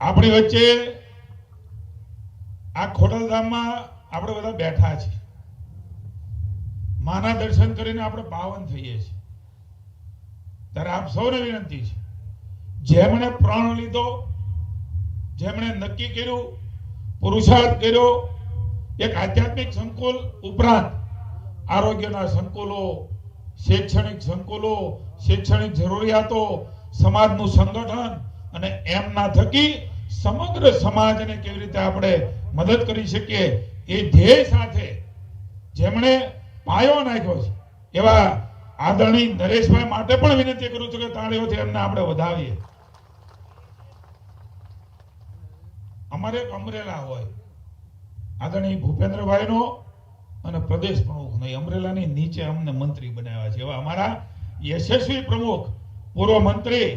આપણી વચ્ચે આ ખોડલધામમાં આપણે બધા બેઠા છીએ. માના દર્શન કરીને આપણે પાવન થઈએ છીએ. ત્યારે આપ સૌને વિનંતી છે, જેમણે પ્રણ લીધો, જેમણે નક્કી કર્યું, પુરુષાર્થ કર્યો, એક આધ્યાત્મિક સંકુલ ઉપરાંત આરોગ્યના સંકુલો, શૈક્ષણિક સંકુલો, શૈક્ષણિક જરૂરિયાતો, સમાજનું સંગઠન અને એમના થકી સમગ્ર સમાજને કેવી રીતે આપણે મદદ કરી શકીએ, એ ધ્યેય સાથે જેમણે પાયો નાખ્યો છે, એવા આદરણીય નરેશભાઈ માટે પણ વિનંતી કરું છું કે તાળીઓથી એમને આપણે વધાવીએ. અમારે એક અમરેલા હોય, આદરણીય ભૂપેન્દ્રભાઈનો અને પ્રદેશ પ્રમુખનો એ અમરેલાની નીચે અમને મંત્રી બનાવ્યા છે. એવા અમારા યશસ્વી પ્રમુખ, પૂર્વ મંત્રી,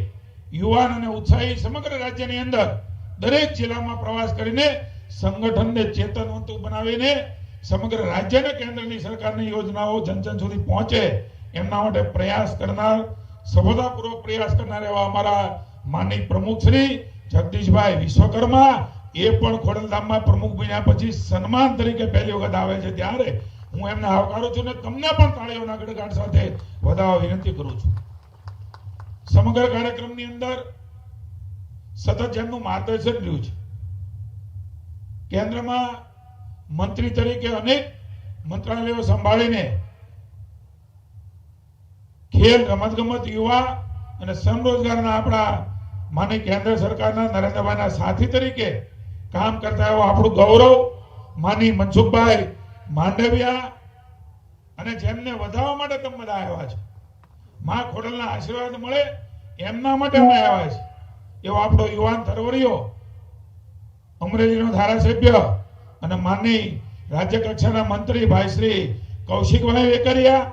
યુવાન અને ઉત્સાહી સમગ્ર રાજ્યની અંદર દરેક જિલ્લામાં પ્રવાસ કરીને સંગઠનને ચેતનવંતું બનાવીને સમગ્ર રાજ્ય અને કેન્દ્રની સરકારની યોજનાઓ જન જન સુધી પહોંચે એમના માટે પ્રયાસ કરનાર, સફળતાપૂર્વક પ્રયાસ કરનાર એવા અમારા માનનીય પ્રમુખ શ્રી જગદીશભાઈ વિશ્વકર્મા, એ પણ ખોડલધામમાં પ્રમુખ બન્યા પછી સન્માન તરીકે પહેલી વખત આવે છે. ત્યારે હું એમને આવકારું છું ને તમને પણ તાળીઓના ગડગાટ સાથે વધાવવા વિનંતી કરું છું. સમગ્ર કાર્યક્રમની અંદર સતત જેમનું માર્ગદર્શન રહ્યું છે. કેન્દ્રમાં મંત્રી તરીકે અનેક મંત્રાલયો સંભાળીને ખેલ, રમતગમત, યુવા અને સમરોજગારના આપણા માની કેન્દ્ર સરકારના નરેન્દ્રભાઈના સાથી તરીકે કામ કરતા એવો આપણું ગૌરવ માની મનસુખભાઈ માંડવિયા અને જેમને વધાવવા માટે તમે બધા આવ્યા છે. માં ખોડલના આશીર્વાદ મળે એમના માટે અમે આવ્યા છે એવો આપણો યુવાન તરવરિયો અમરેલીનો ધારાસભ્ય અને માનની રાજ્ય કક્ષાના મંત્રી ભાઈ શ્રી કૌશિકભાઈ વેકરિયા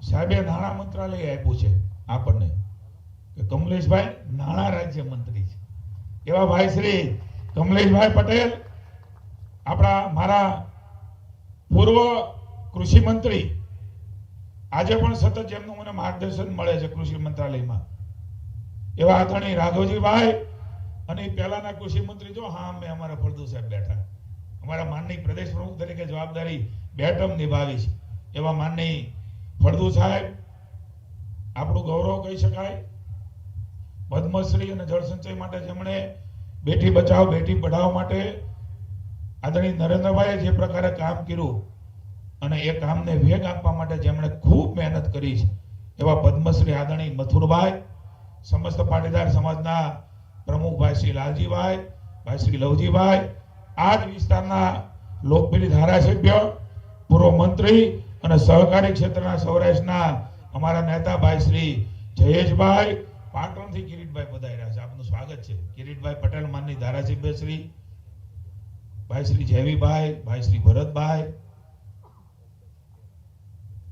સાહેબે નાણાં મંત્રાલય આપ્યું છે આપણને કે કમલેશભાઈ નાણાં રાજ્ય મંત્રી છે. એવા ભાઈ શ્રી કમલેશભાઈ પટેલ, આપણા મારા પૂર્વ કૃષિ મંત્રી આજે પણ સતત જેમનું મને માર્ગદર્શન મળે છે કૃષિ મંત્રાલયમાં. એવા આદરણીય રાઘવજીભાઈ અને પહેલાના કૃષિ મંત્રી જો, હા, અમે અમારા ફળદુ સાહેબ બેઠા. અમારા માનની પ્રદેશ પ્રમુખ તરીકે જવાબદારી બે ટર્મ નિભાવી છે. એવા માનની ફળદુ સાહેબ, આપણું ગૌરવ કહી શકાય. પદ્મશ્રી અને જળ સંચય માટે જેમણે બેટી બચાવ, બેટી પઢાવ માટે આદરણીય નરેન્દ્રભાઈએ જે પ્રકારે કામ કર્યું અને એ કામને વેગ આપવા માટે જેમણે ખૂબ મહેનત કરી છે, એવા પદ્મશ્રી આદરણીય મથુરભાઈ, સમસ્ત પાટીદાર સમાજના પ્રમુખભાઈ શ્રી લાલજીભાઈ, ભાઈ શ્રી લવજીભાઈ આ જ વિસ્તારના લોકપ્રિય ધારાસભ્ય, પૂર્વ મંત્રી અને સહકારી ક્ષેત્રના સૌરાષ્ટ્રના અમારા નેતા ભાઈ શ્રી જયેશભાઈ, પાટણથી કિરીટભાઈ પધાર્યા છે. આપનું સ્વાગત છે. કિરીટભાઈ પટેલ માનની ધારાસભ્ય શ્રી, ભાઈ શ્રી જયવીભાઈ, ભાઈ શ્રી ભરતભાઈ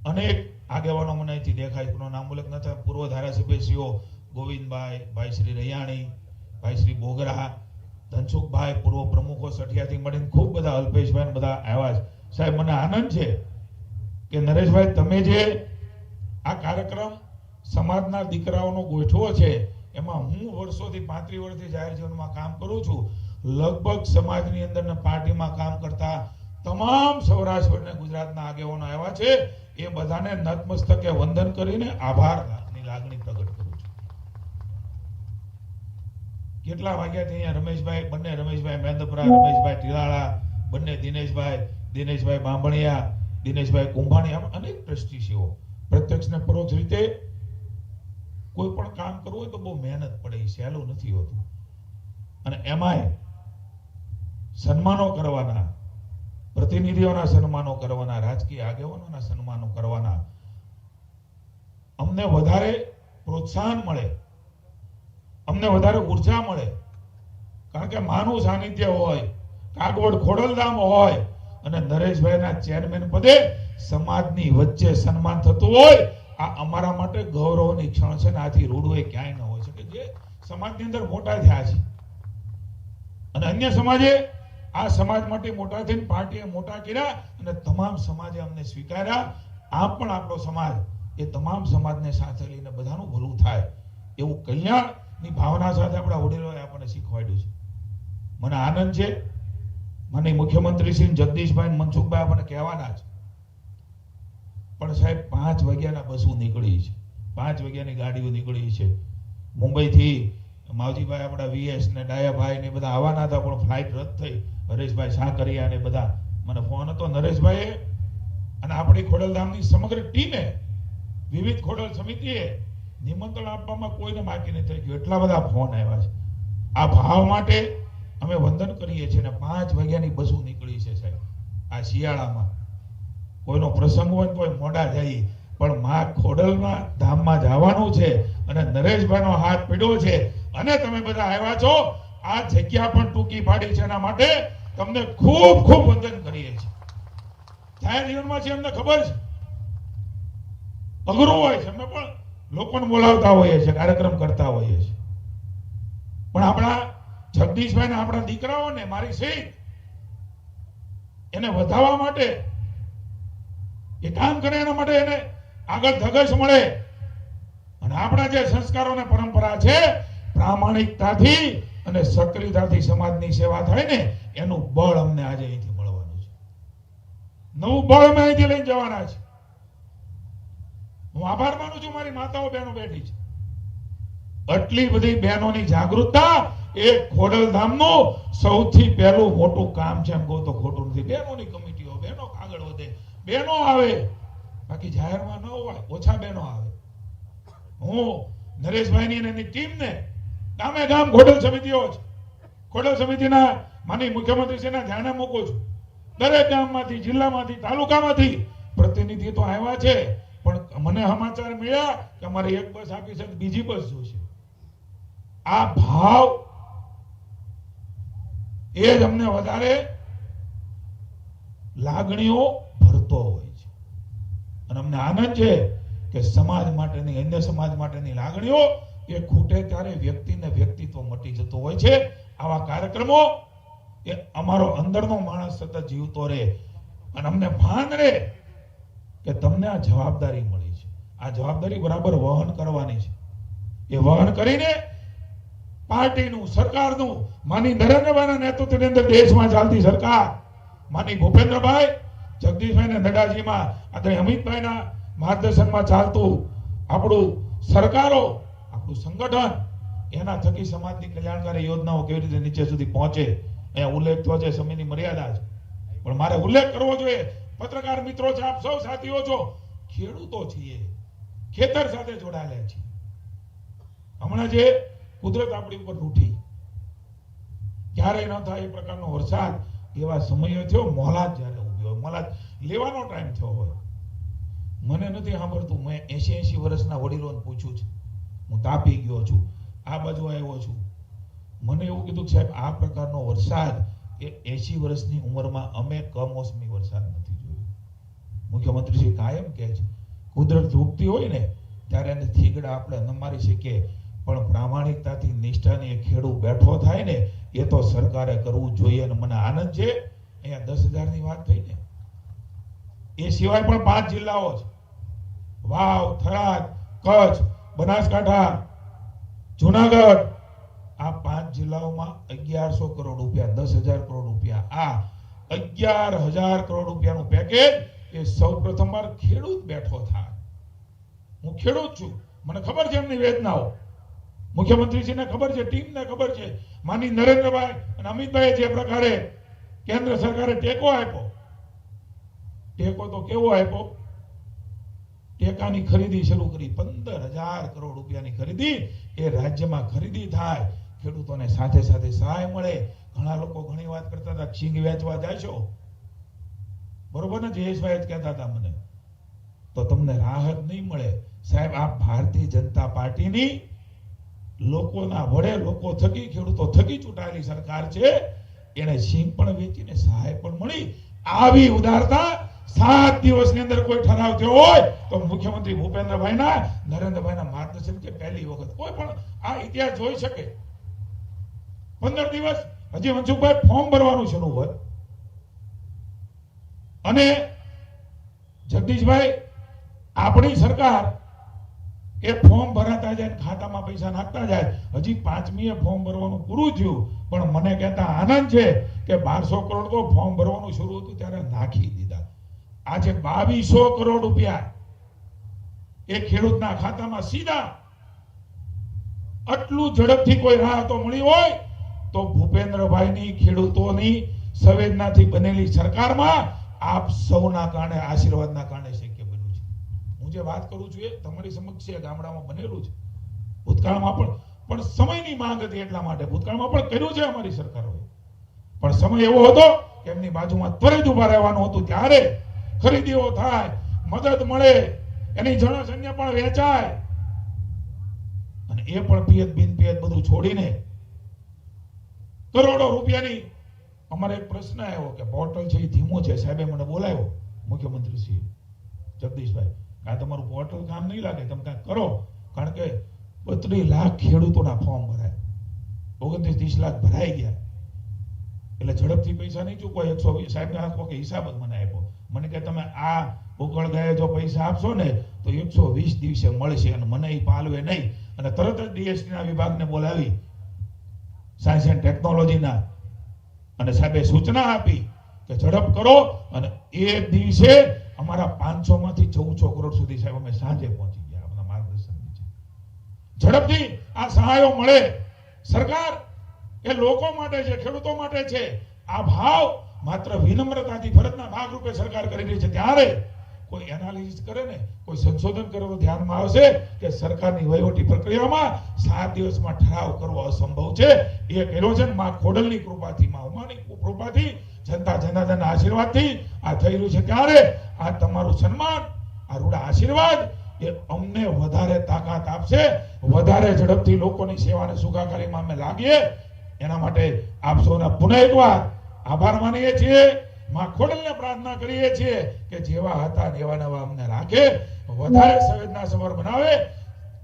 અનેક આગેવાનો મને અહીંથી દેખાય કોનો નામ ઉલ્લેખ ન થાય. પૂર્વ ધારાસભ્ય શ્રીઓ ગોવિંદભાઈ, ભાઈ શ્રી રૈયાણી, ભાઈ શ્રી બોગરા, ધનસુખભાઈ, પૂર્વ પ્રમુખો સઠિયાથી મળીને ખૂબ બધા અલ્પેશભાઈ બધા આવ્યા છે. સાહેબ, મને આનંદ છે કે નરેશભાઈ, તમે જે આ કાર્યક્રમ સમાજના દીકરાઓનો ગોઠવો છે, એમાં હું વર્ષોથી પાંત્રીસ વર્ષથી જાહેર જીવનમાં કામ કરું છું. લગભગ સમાજની અંદર પાર્ટીમાં કામ કરતા તમામ સૌરાષ્ટ્ર અને ગુજરાતના આગેવાનો આવ્યા છે. એ બધાને નતમસ્તકે વંદન કરીને આભારની લાગણી પ્રગટ કરું છું. કેટલા વાગ્યાથી અહીંયા રમેશભાઈ? બંને રમેશભાઈ મહેન્દ્રપુરા રમેશભાઈ ટીલાળા, બંને દિનેશભાઈ દિનેશભાઈ બાંભણિયા, દિનેશભાઈ કુંભાણી, આમ અનેક ટ્રસ્ટીસીઓ. પ્રત્યક્ષ ને પરોક્ષ રીતે કોઈ પણ કામ કરવું હોય તો બહુ મહેનત પડે સહેલું નથી હોતું. અને એમાંય સન્માનો કરવાના પ્રતિનિધિઓના સન્માનો કરવાના, રાજકીય આગેવાનોના સન્માનો કરવાના. અમને વધારે પ્રોત્સાહન મળે. અમને વધારે ઊર્જા મળે. કારણ કે માનું સાનિધ્ય હોય, કાગવડ ખોડલધામ હોય, અને નરેશભાઈના ચેરમેન પદે સમાજની વચ્ચે સન્માન થતું હોય, આ અમારા માટે ગૌરવની ક્ષણ છે ને આથી રૂડવે ક્યાંય ન હોય શકે. જે સમાજની અંદર મોટા થયા છે. અને અન્ય સમાજે આ સમાજ માટે મોટા થઈને પાર્ટીએ મોટા કર્યા અને તમામ સમાજે અમને સ્વીકાર્યા. આ પણ આપણો સમાજ એ તમામ સમાજને સાથે લઈને બધાનું ભલું થાય એવું કલ્યાણની ભાવના સાથે આપણા વડીલોએ આપણને શીખવાડ્યું છે. મને આનંદ છે. મને મુખ્યમંત્રી શ્રી જગદીશભાઈ મનસુખભાઈ આપણને કહેવાના છે. પણ સાહેબ, પાંચ વાગ્યાના બસો નીકળી છે. પાંચ વાગ્યાની ગાડીઓ નીકળી છે. મુંબઈથી માવજીભાઈ આપણા વીએસ ને, ડાયાભાઈ ને બધા આવવાના હતા, પણ ફ્લાઇટ રદ થઈ. હરેશભાઈ સાકરિયા ને બધા. મને ફોન હતો, નરેશભાઈએ. અને આપણી ખોડલધામની સમગ્ર ટીમે, વિવિધ ખોડલ સમિતિએ નિમંત્રણ આપવામાં કોઈને બાકી નહીં થઈ ગયું. એટલા બધા ફોન આવ્યા છે. આ ભાવ માટે અમે વંદન કરીએ છીએ ને પાંચ વાગ્યાની બસો નીકળી છે સાહેબ. આ શિયાળામાં. કોઈનો પ્રસંગ હોય તો મોડા જાય. પણ મા ખોડલમાં ધામમાં જવાનું છે અને નરેશભાઈનો હાથ પીડ્યો છે. અને તમે બધા આવ્યા છો, આ જગ્યા પણ ટૂંકી પાડી છે એના માટે તમને ખૂબ ખૂબ વંદન કરીએ છીએ. જાહેર જીવનમાં છે અમને ખબર છે? અઘરું હોય છે અમે પણ લોકોને બોલાવતા હોઈએ છીએ, કાર્યક્રમ કરતા હોઈએ છીએ. પણ આપણા જગદીશભાઈ ને આપણા દીકરાઓને, મારી સહિત એને વધાવવા માટે, એ કામ કરે એના માટે એને આગળ ધગશ મળે. અને આપણા જે સંસ્કારો ને પરંપરા છે પ્રામાણિકતાથી અને સક્રિયતાથી સમાજની સેવા થાય ને, એનું બળ અમને આજે અહીંથી મળવાનું છે. નવું બળ અમે અહીંથી લઈને જવાના છે. હું આભાર માનું છું, મારી માતાઓ બહેનો બેઠી છે. આટલી બધી બહેનોની જાગૃતતા એ ખોડલધામનું સૌથી પહેલું મોટું કામ છે એમ કહું તો ખોટું નથી. બહેનોની કમિટીઓ, બહેનો આગળ વધે. બહેનો આવે, બાકી જાહેરમાં ન હોય, ઓછા બહેનો આવે. હું નરેશભાઈની અને એની ટીમને ગામે ગામ ખોડલ સમિતિઓ છે. ખોડલ સમિતિના માની મુખ્યમંત્રીશ્રીના ધ્યાને મૂકું છું. દરેક ગામમાંથી, જિલ્લામાંથી, તાલુકામાંથી પ્રતિનિધિ તો આવ્યા છે. પણ મને સમાચાર મળ્યા કે અમારે એક બસ આપી છે બીજી બસ જોશે. આ ભાવ એ જ અમને વધારે લાગણીઓ ભરતો હોય છે. અને અમને આનંદ છે કે સમાજ માટેની, અન્ય સમાજ માટેની લાગણીઓ એ ખૂટે ત્યારે વ્યક્તિને વ્યક્તિત્વ મટી જતો હોય છે. આવા કાર્યક્રમો એ અમારો અંદરનો માણસ સતત જીવતો રહે. અને અમને ભાન રહે કે તમને આ જવાબદારી મળી છે. આ જવાબદારી બરાબર વહન કરવાની છે. એ વહન કરીને પાર્ટીનું, સરકારનું, માની નરેન્દ્રભાઈના નેતૃત્વની અંદર દેશમાં ચાલતી સરકાર, માની ભૂપેન્દ્રભાઈ જગદીશભાઈ ને નડાજીમાં અત્યારે અમિતભાઈના માર્ગદર્શનમાં ચાલતું આપણું સરકારો આપણું સંગઠન એના થકી સમાજની કલ્યાણકારી યોજનાઓ કેવી રીતે નીચે સુધી પહોંચે, અહીંયા ઉલ્લેખ થયો છે સમયની મર્યાદા છે. પણ મારે ઉલ્લેખ કરવો જોઈએ. પત્રકાર મિત્રો છે, આપ સૌ સાથીઓ છો, ખેડૂતો છીએ. ખેતર સાથે જોડાયેલા છીએ. હમણાં જે કુદરત આપણી ઉપર રૂઠી. ક્યારેય ન થાય એ પ્રકારનો વરસાદ, એવા સમયો થયો મોલાદ જ્યારે ઊભી હોય. મોલાદ લેવાનો ટાઈમ થયો હોય. મને નથી સાંભળતું, મેં એસી એસી વર્ષના વડીલોને પૂછ્યું છે. હું તાપી ગયો છું. આ બાજુ આવ્યો છું. મને એવું કીધું, સાહેબ, આ પ્રકારનો વરસાદ એ એસી વર્ષની ઉંમરમાં અમે કમોસમી વરસાદ નથી જોયો. મુખ્યમંત્રી શ્રી કાયમ કહે છે, કુદરત રૂપતી હોય ને, ત્યારે એને થીગડા આપણે ન મારી શકીએ. પણ પ્રામાણિકતાથી નિષ્ઠાની એ ખેડૂત બેઠો થાય ને, એ તો સરકારે કરવું જોઈએ અને મને આનંદ છે. અહીંયા દસ હજારની વાત થઈ ને. એ સિવાય પણ પાંચ જિલ્લાઓ છે. વાવ, થરાદ, કચ્છ બનાસકાંઠા, જુનાગઢ, આ પાંચ જિલ્લાઓમાં અગિયારસો કરોડ રૂપિયા, દસ હજાર કરોડ રૂપિયા. આ અગિયાર હજાર કરોડ રૂપિયાનું પેકેજ એ સૌ પ્રથમવાર ખેડૂત બેઠો થાય. હું ખેડૂત છું. મને ખબર છે એમની વેદનાઓ. મુખ્યમંત્રીશ્રીને ખબર છે, ટીમને ખબર છે. માની નરેન્દ્રભાઈ અને અમિતભાઈ જે પ્રકારે કેન્દ્ર સરકારે ટેકો આપ્યો. ટેકો તો કેવો આપ્યો? ટેકાની ખરીદી શરૂ કરી. પંદર હજાર કરોડ રૂપિયાની ખરીદી એ રાજ્યમાં ખરીદી થાય. ખેડૂતોને સાથે સાથે સહાય મળે. ઘણા લોકો ઘણી વાત કરતા હતા, છીંગ વેચવા જાશો? બરોબર ને? જયેશભાઈ જ કહેતા હતા મને. તો તમને રાહત નહીં મળે. સાહેબ, આ ભારતીય જનતા પાર્ટીની લોકોના વડે લોકો થકી, ખેડૂતો થકી ચૂંટાયેલી સરકાર છે. એને સિંગ પણ વેચીને સહાય પણ મળી. આવી ઉદારતા સાત દિવસની અંદર કોઈ ઠરાવ થયો હોય, તો મુખ્યમંત્રી ભૂપેન્દ્રભાઈના, નરેન્દ્રભાઈના માર્ગદર્શન કે પહેલી વખત. કોઈ પણ આ ઇતિહાસ જોઈ શકે. પંદર દિવસ. હજી મનસુખભાઈ ફોર્મ ભરવાનું શરૂ હોય. અને જગદીશભાઈ, આપણી સરકાર એ ફોર્મ ભરાતા જાય, ખાતામાં પૈસા નાખતા જાય. હજી પાંચમીએ ફોર્મ ભરવાનું પૂરું થયું. પણ મને કહેતા આનંદ છે કે બારસો કરોડ તો ફોર્મ ભરવાનું શરૂ હતું ત્યારે નાખી દીધા. આજે બાવીસો કરોડ રૂપિયા એ ખેડૂતના ખાતામાં સીધા. આટલું ઝડપથી કોઈ રાહતો મળી હોય તો ભૂપેન્દ્રભાઈની ખેડૂતોની સંવેદનાથી બનેલી સરકારમાં આપ સૌના કારણે, આશીર્વાદના કારણે શક્ય બન્યું છે. હું જે વાત કરું છું એ તમારી સમક્ષ છે ગામડામાં બનેલું છે. ભૂતકાળમાં પણ પણ સમયની માંગ હતી એટલા માટે. ભૂતકાળમાં પણ કર્યું છે અમારી સરકારોએ. પણ સમય એવો હતો કે એમની બાજુમાં ત્વરિત ઊભા રહેવાનું હતું. ત્યારે ખરીદીઓ થાય, મદદ મળે, એની જણસન્ય પણ વેચાય. અને એ પણ પિયત બિન પિયત બધું છોડીને કરોડો રૂપિયાની અમારે એક પ્રશ્ન આવ્યો કે પોર્ટલ છે એ ધીમો છે, સાહેબે મને બોલાવ્યો મુખ્યમંત્રી શ્રી જગદીશભાઈ આ તમારું પોર્ટલ કામ નહીં લાગે, તમે કાંઈક કરો, કારણ કે બત્રીસ લાખ ખેડૂતોના ફોર્મ ભરાય. ઓગણત્રીસ, ત્રીસ લાખ ભરાઈ ગયા. એટલે ઝડપથી પૈસા નહીં ચૂકવાય, એકસો વીસ સાહેબ આખો કે હિસાબ જ મને આપ્યો. મને કે તમે આ ઉકળ ગયા જો પૈસા આપશો ને, તો એકસો વીસ દિવસે મળશે અને મને એ પાલવે નહીં. અને તરત જ ડીએસટીના વિભાગને બોલાવી સાયન્સ એન્ડ ટેકનોલોજીના અને સાહેબે સૂચના આપી કે ઝડપ કરો અને એ દિવસે અમારા પાંચસો માંથી ચૌદસો કરોડ સુધી સાહેબ અમે સાંજે પહોંચી ગયા. આપણા માર્ગદર્શન ઝડપથી આ સહાયો મળે. સરકાર એ લોકો માટે છે, ખેડૂતો માટે છે. આ ભાવ માત્ર વિનમ્રતાથી ફરજના ભાગરૂપે સરકાર કરી રહી છે. ત્યારે કોઈ એનાલિસિસ કરે ને, કોઈ સંશોધન કરે તો ધ્યાનમાં આવશે કે સરકારની વહીવટી પ્રક્રિયામાં સાત દિવસમાં ઠરાવ કરવો અસંભવ છે. એ કર્યો છે માં ખોડલની કૃપાથી, માં ઉમાની કૃપાથી, જનતા જનાર્દનના આશીર્વાદથી આ થઈ રહ્યું છે. ત્યારે આ તમારું સન્માન આ રૂડા આશીર્વાદ, એ અમને વધારે તાકાત આપશે. વધારે ઝડપથી લોકોની સેવાને સુખાકારીમાં અમે લાગીએ. એના માટે આપ સૌના પુનઃ એકવાર આભાર માનીએ છીએ. માં પ્રાર્થના કરીએ છીએ કે જેવા હતા એવા નવા અમને રાખે, વધારે સંવેદના સભર બનાવે,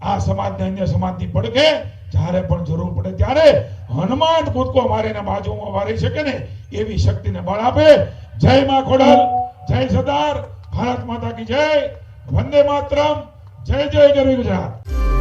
આ સમાજને અન્ય સમાજની પડકે, જ્યારે પણ જરૂર પડે ત્યારે હનુમાન કૂદકો મારીને બાજુમાં વારી શકે ને એવી શક્તિને બળ આપે. જય માં ખોડલ, જય સરદાર, ભારત માતા કી જય, વંદે માતરમ, જય જય ગરવી ગુજરાત.